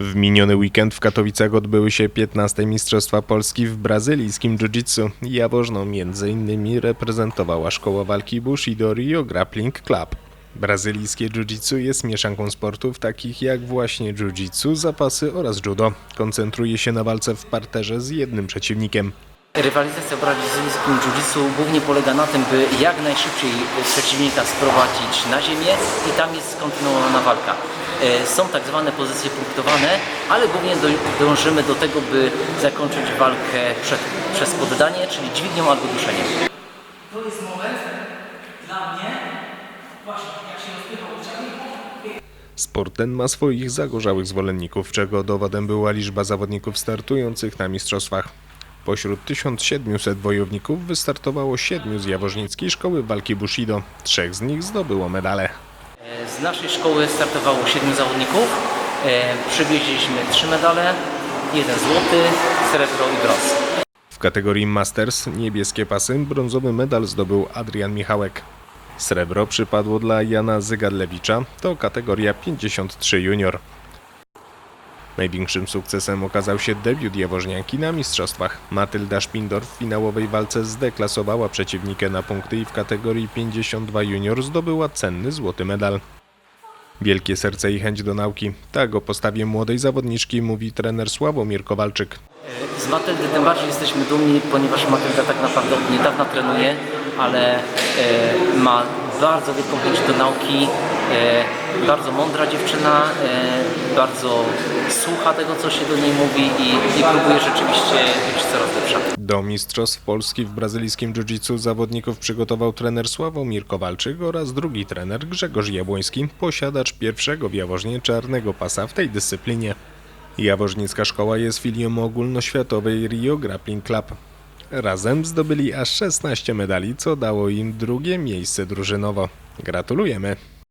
W miniony weekend w Katowicach odbyły się 15 Mistrzostwa Polski w brazylijskim jiu-jitsu. Jawożno m.in. reprezentowała szkoła walki Bushido Rio Grappling Club. Brazylijskie jiu-jitsu jest mieszanką sportów takich jak właśnie jiu-jitsu, zapasy oraz judo. Koncentruje się na walce w parterze z jednym przeciwnikiem. Rywalizacja w brazylijskim jiu-jitsu głównie polega na tym, by jak najszybciej przeciwnika sprowadzić na ziemię i tam jest skontynuowana walka. E, Są tak zwane pozycje punktowane, ale głównie dążymy do tego, by zakończyć walkę przed, przez poddanie, czyli dźwignią albo duszeniem. To jest moment dla mnie, właśnie jak się rozpychał Sport ten ma swoich zagorzałych zwolenników, czego dowodem była liczba zawodników startujących na mistrzostwach. Pośród 1700 wojowników wystartowało siedmiu z jaworznickiej szkoły walki Bushido. Trzech z nich zdobyło medale. Z naszej szkoły startowało siedmiu zawodników. E, Przywieźliśmy trzy medale, jeden złoty, srebro i brąz. W kategorii Masters niebieskie pasy brązowy medal zdobył Adrian Michałek. Srebro przypadło dla Jana Zygadlewicza, to kategoria 53 junior. Największym sukcesem okazał się debiut jaworznianki na mistrzostwach. Matylda Szpindor w finałowej walce zdeklasowała przeciwnikę na punkty i w kategorii 52 junior zdobyła cenny złoty medal. Wielkie serce i chęć do nauki. Tak o postawie młodej zawodniczki mówi trener Sławomir Kowalczyk. Z Matyldy tym bardziej jesteśmy dumni, ponieważ Matylda tak naprawdę od niedawna trenuje, ale e, ma bardzo wielką chęć do nauki, e, bardzo mądra dziewczyna, e, bardzo słucha tego, co się do niej mówi i, i próbuje rzeczywiście być coraz lepsza. Do Mistrzostw Polski w brazylijskim jiu-jitsu zawodników przygotował trener Sławomir Kowalczyk oraz drugi trener Grzegorz Jabłoński, posiadacz pierwszego w Jaworznie czarnego pasa w tej dyscyplinie. Jaworznicka szkoła jest filią ogólnoświatowej Rio Grappling Club. Razem zdobyli aż 16 medali, co dało im drugie miejsce drużynowo. Gratulujemy!